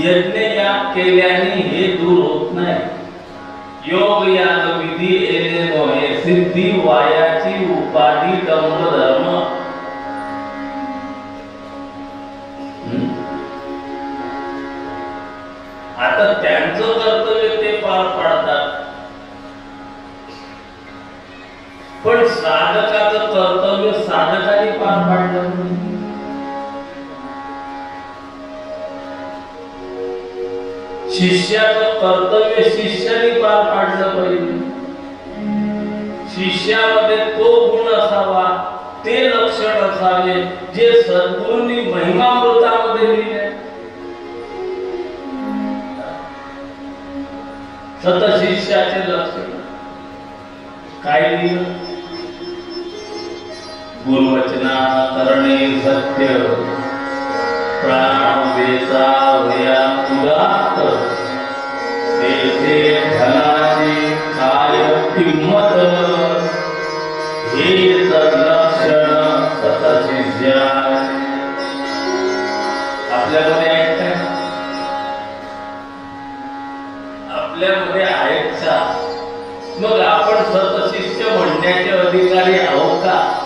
यज्ञ याग केल्याने हे दूर होत नाही. योग याग विधी येणे सिद्धी वायाची उपाधी दंभ धर्म. आता त्यांचं कर्तव्य ते पार पाडतात. पण साधकाचं कर्तव्य साधकाने पार पाडलं नाही. शिष्याचं कर्तव्य शिष्याने पार पाडलं पाहिजे. शिष्यामध्ये तो गुण असावा ते लक्षण असावे जे सद्गुरूंनी महिमामृतामध्ये लिहिले. सत शिष्याचे लक्षण. काय लिहिलं? गुरुवचना करणे सत्य. आपल्यामध्ये आहेत काय आपल्यामध्ये आहेत का? मग आपण सतशिष्य म्हणण्याचे अधिकारी आहोत का?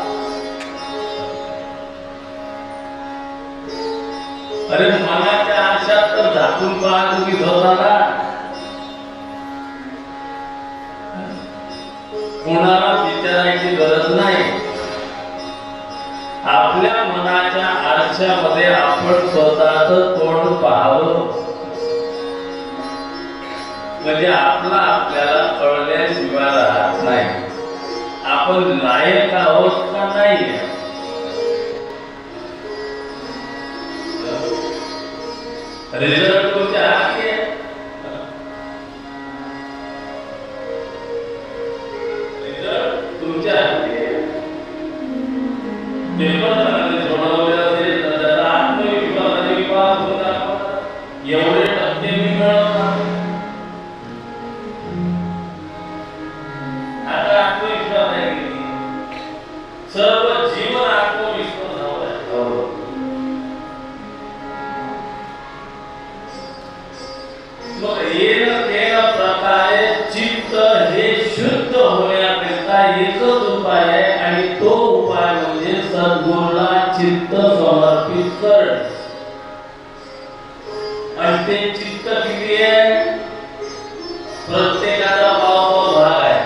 आशात पहा तुम्ही धरणारा कोणाला विचारायची गरज नाही. आपल्या मनाच्या आरशामध्ये आपण स्वतःच तोंड पाहावं. म्हणजे आपला आपल्याला कळल्याशिवाय राहत नाही. आपण लायक आहोत का नाही रिझल्ट तुमच्या हाती आहे. रिझल्ट तुमच्या हाती आहे. पेपर आणि ते चित्त किती आहे प्रत्येकाचा पाव भाग आहे.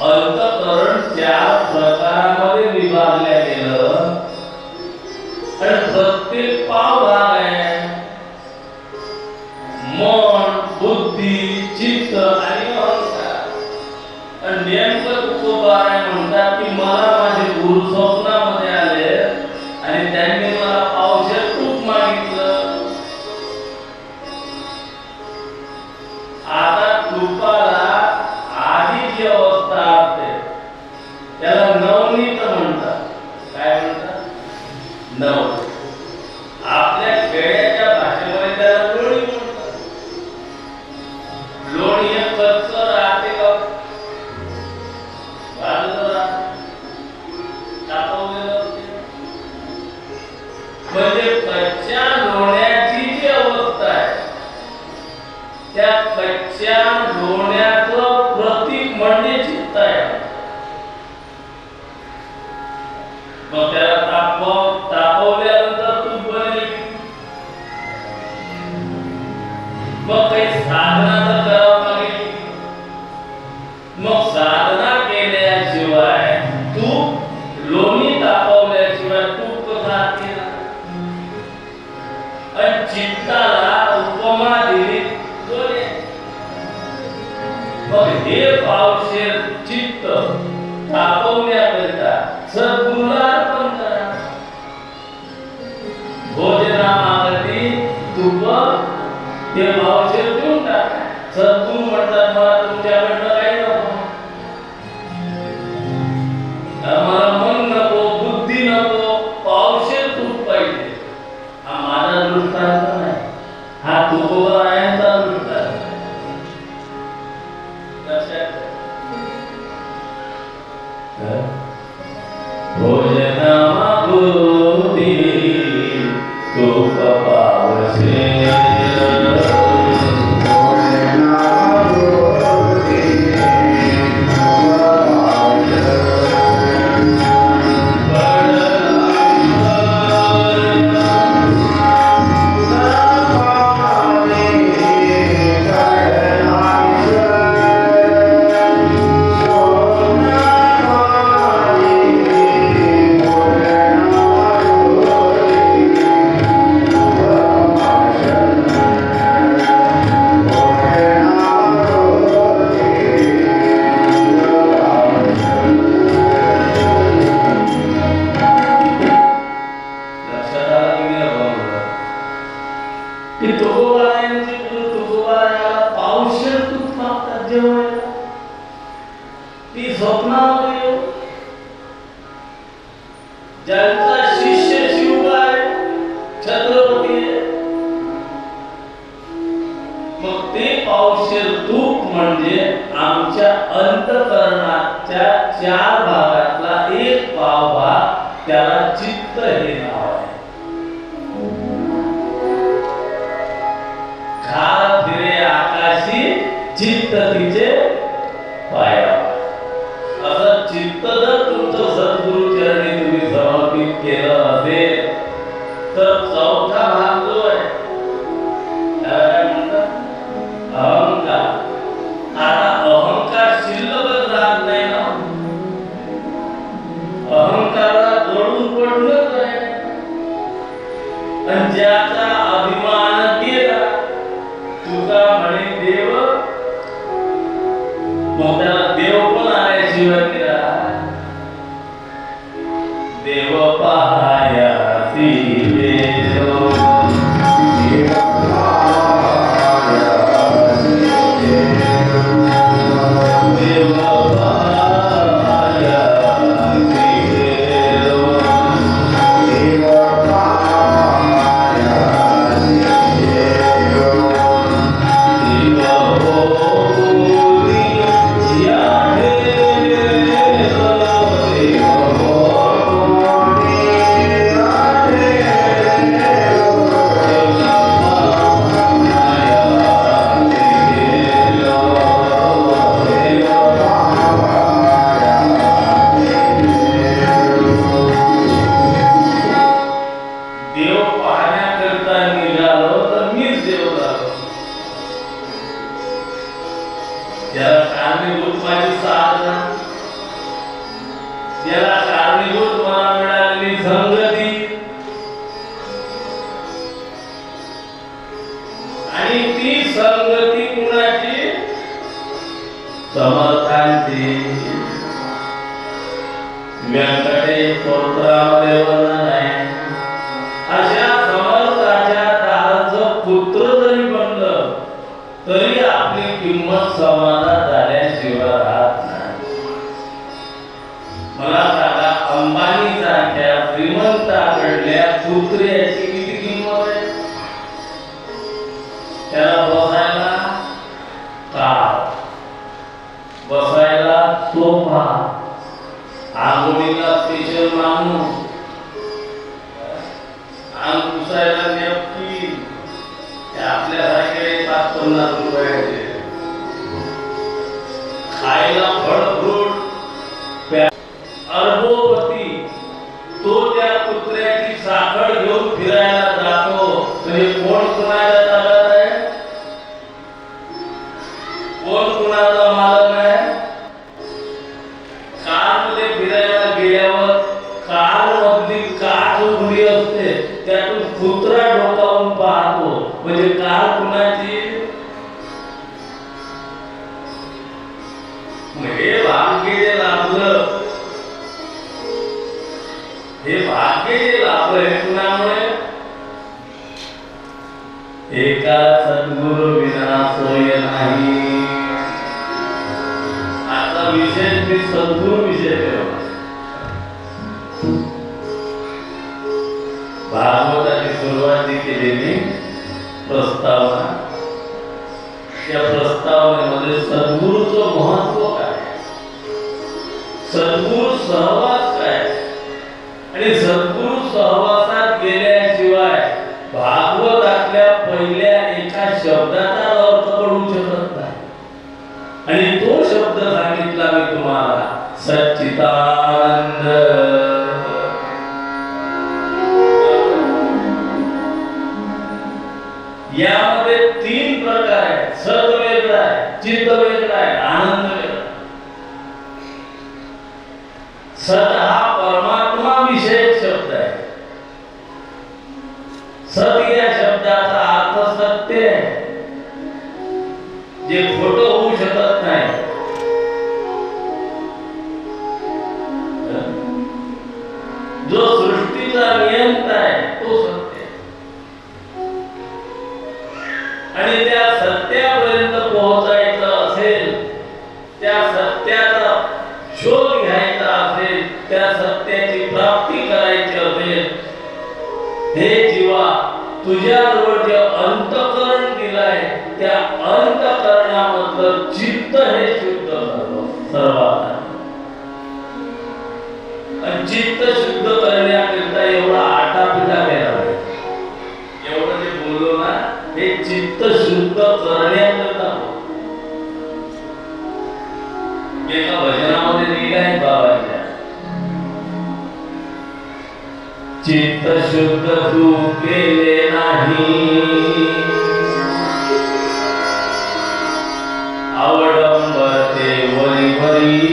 अंतकरण चार प्रकारामध्ये विभागल्या गेलं. आणि प्रत्येक पाव भाग आहे. मन बुद्धी चित्त आणि अहंकार. आणि नेमकं तुकोबार आहे म्हणतात की मला माझे गुरु स्वप्नामध्ये आले आणि त्यांनी मला त्या कच्च्या लोण्याचं मग हे पावशेर चित्त तापवण्याकरिता सद्गुरूला अर्पण करा. भोजनामागती तुप ते पावशेर देऊन टाका. सद्गुरू म्हणतात मला मग ते पावशेर तूप म्हणजे आमच्या अंतकरणाच्या चार भागातला एक पाव भाग त्याला चित्त हे नाव आहे. घाल फिरे आकाशी चित्त तिचे पाय. असं चित्त जर तुमचं सद्गुरु चरणी तुम्ही समर्पित केलं असेल तर चौथा भाग मला सांगा अंबानी सारख्या श्रीमंताकडल्या पुत्र्याची किती किंमत आहे? त्याला बसायला कार बसायला सोफा आंघोळीला स्पेशल माणूस अंग पुसायला नेपकी आपल्यासारखे पाच पन्नास रुपयाचे खायला फळफ्रूट प्या- मग हे भाग्य जे लाभलं हे भाग्य जे लाभलं हे कुणामुळे? एका सद्गुरु विना सोय नाही. आता विशेष मी सद्गुरु विषय ठेवला. भागवताची सुरुवाती केलेली प्रस्तावना. त्या प्रस्तावनेमध्ये सद्गुरूचं महत्त्व तीन प्रकार आहेत सत वेगळा आहे चित्त वेगळा आहे आनंद वेगळा आहे. सत हा परमात्मा विषयक शब्द आहे सत आणि त्या सत्यापर्यंत पोहोचायचं असेल त्या सत्याचा शोध घ्यायचा असेल त्या सत्याची प्राप्ती करायची असेल हे जीवा तुझ्याजवळ जे अंतकरण दिलंय त्या अंतकरणामधलं चित्त हे शुद्ध सर्वात चित्त शुद्ध करण्याकरिता एवढा आटापिटा चित्त शुद्ध करण्याकरता. एका भजनामध्ये लिहिलं आहे बाबांच्या चित्त शुद्ध तू केले नाही. आवडंबरते वरी वरी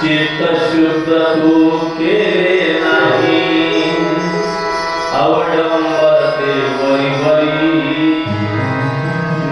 चित्त शुद्ध तू केले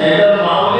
And the mountain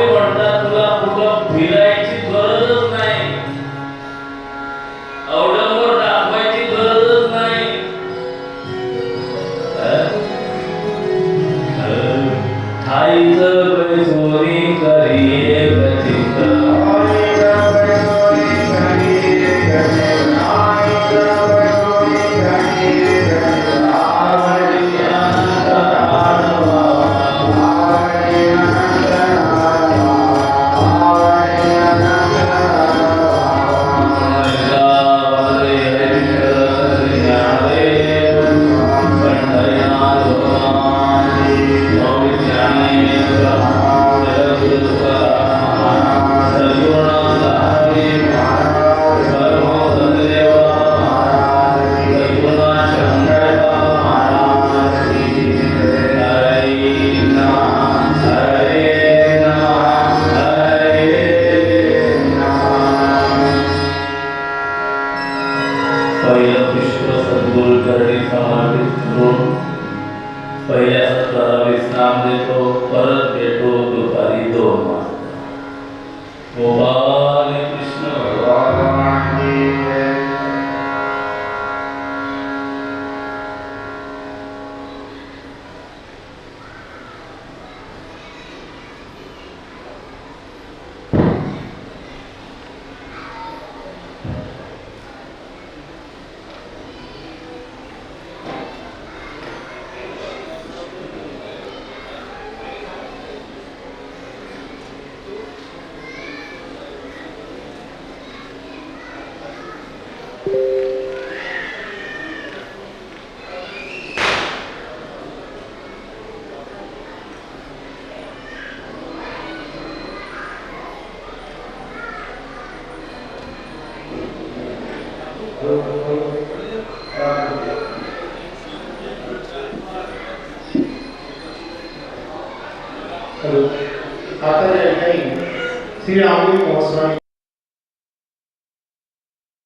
Tira algo e mostra